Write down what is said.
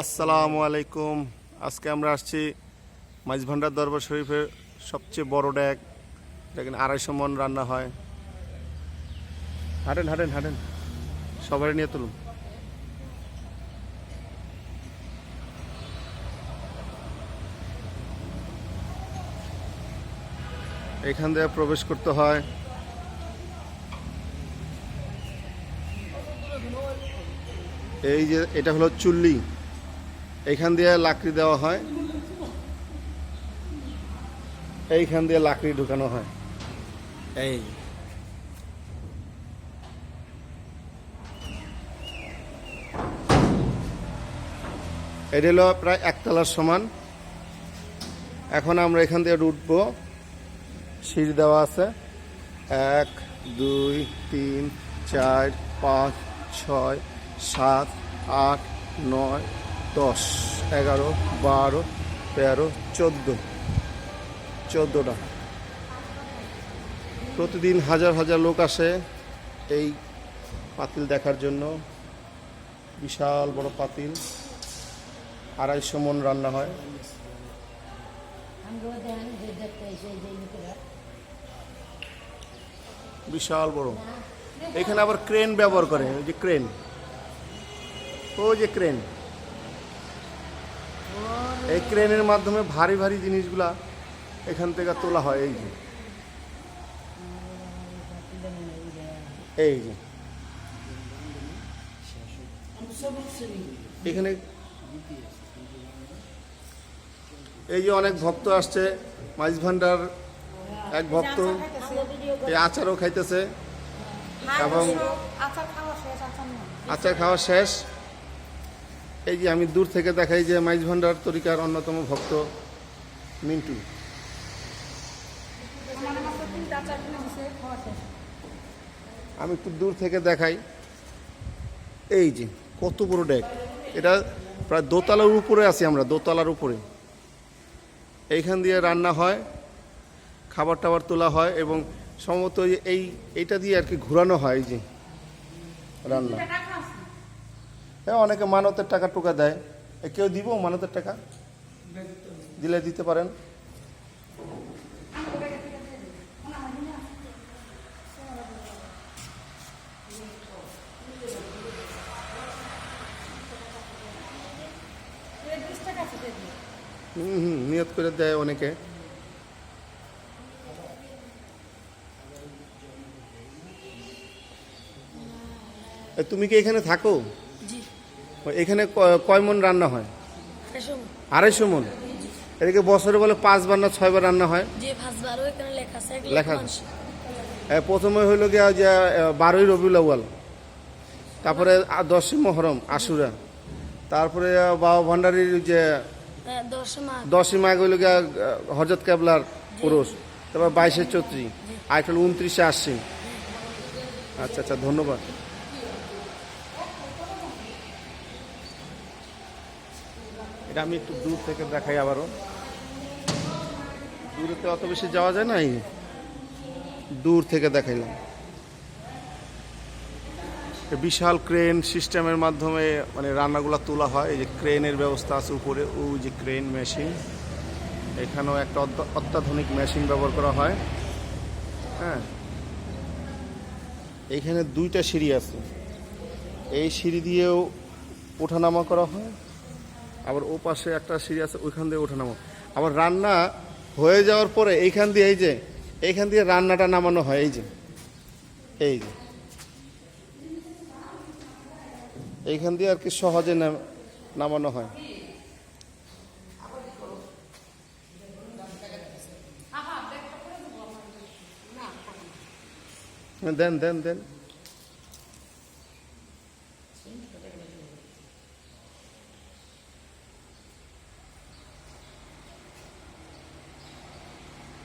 আসসালামু আলাইকুম। আজকে আমরা আসছি মাঝভান্ডার দরবার শরীফের সবচেয়ে বড় ড্যাগ দেখেন আড়াইশো মন রান্না হয়। হাঁটেন হাঁটেন হাঁটেন। সবাই নিয়ে তুলুন। এখান দিয়ে প্রবেশ করতে হয়। এই যে এটা হলো চুল্লি। এইখান দিয়ে লাকড়ি দেওয়া হয়। এইখান দিয়ে লাকড়ি ঢুকানো হয়। এই। এটা হলো প্রায় একতলার সমান। এখন আমরা এখান দিয়ে উঠবো সিঁড়ি দেওয়া আছে। এক দুই তিন চার পাঁচ ছয় সাত, আট, নয়, দশ, এগারো, বারো, তেরো, চোদ্দ। চোদ্দোটা। প্রতিদিন হাজার হাজার লোক আসে এই পাতিল দেখার জন্য। বিশাল বড় পাতিল। আড়াইশো মন রান্না হয়। বিশাল বড়। এখানে আবার ক্রেন ব্যবহার করে, ওই যে ক্রেন। ওই যে ক্রেন এই ক্রেনের মাধ্যমে ভারী ভারী জিনিসগুলা এখান থেকে তোলা হয় এই যে। এই যে। এখানে এই যে অনেক ভক্ত আসছে মাইজ ভান্ডার এক ভক্ত এই আচারও খাইতেছে। এবং আচার খাওয়া শেষ আচার নয় আচার খাওয়া শেষ এই যে আমি দূর থেকে দেখাই যে মাইজ ভান্ডার তরিকার অন্যতম ভক্ত মিন্টু। আমি একটু দূর থেকে দেখাই। এই যে, কত বড় ডেক। এটা প্রায় দোতলার উপরে আছি আমরা, দোতলার উপরে। এইখান দিয়ে রান্না হয় খাবার টাবার তোলা হয় এবং সম্ভবত এই, এইটা দিয়ে আর কি ঘোরানো হয় এই যে রান্না। হ্যাঁ অনেকে মানতের টাকা টোকা দেয়। কেউ দিব মানতের টাকা? দিলে দিতে পারেন। হুম হুম, নিয়ত করে দেয় অনেকে। তুমি কি এখানে থাকো? এখানে কয় মন রান্না হয়? আড়াইশো মন। এদিকে বছরে বলে পাঁচবার না ছয়বার রান্না হয়? লেখা প্রথমে হইল গিয়া যে বারোই রবিউল আউয়াল। তারপরে দশই মহরম আশুরা। তারপরে বাবা ভান্ডারির যে দশই মাঘ। হইল গিয়া হজরত কেবলার পুরুষ। তারপর বাইশে চৈত্রী। আর একটা উনত্রিশে আশ্বিন। আচ্ছা আচ্ছা ধন্যবাদ। এটা আমি একটু দূর থেকে দেখাই আবারও। দূরেতে অত বেশি যাওয়া যায় না, এই দূর থেকে দেখাইলাম। বিশাল ক্রেন সিস্টেমের মাধ্যমে মানে রান্নাগুলো তোলা হয়, এই যে ক্রেনের ব্যবস্থা আছে উপরে, ওই যে ক্রেন মেশিন। এখানেও একটা অত্য- অত্যাধুনিক মেশিন ব্যবহার করা হয়। হ্যাঁ। এইখানে দুইটা সিঁড়ি আছে। এই সিঁড়ি দিয়েও ওঠানামা করা হয়। আবার ও পাশে একটা সিঁড়ি আছে, ওইখান দিয়ে ওঠানামা আবার রান্না হয়ে যাওয়ার পরে এইখান দিয়ে এই যে, এইখান দিয়ে রান্নাটা নামানো হয়, এই যে এই যে। এইখান দিয়ে আর কি সহজে নামানো হয়। দেন দেন দেন।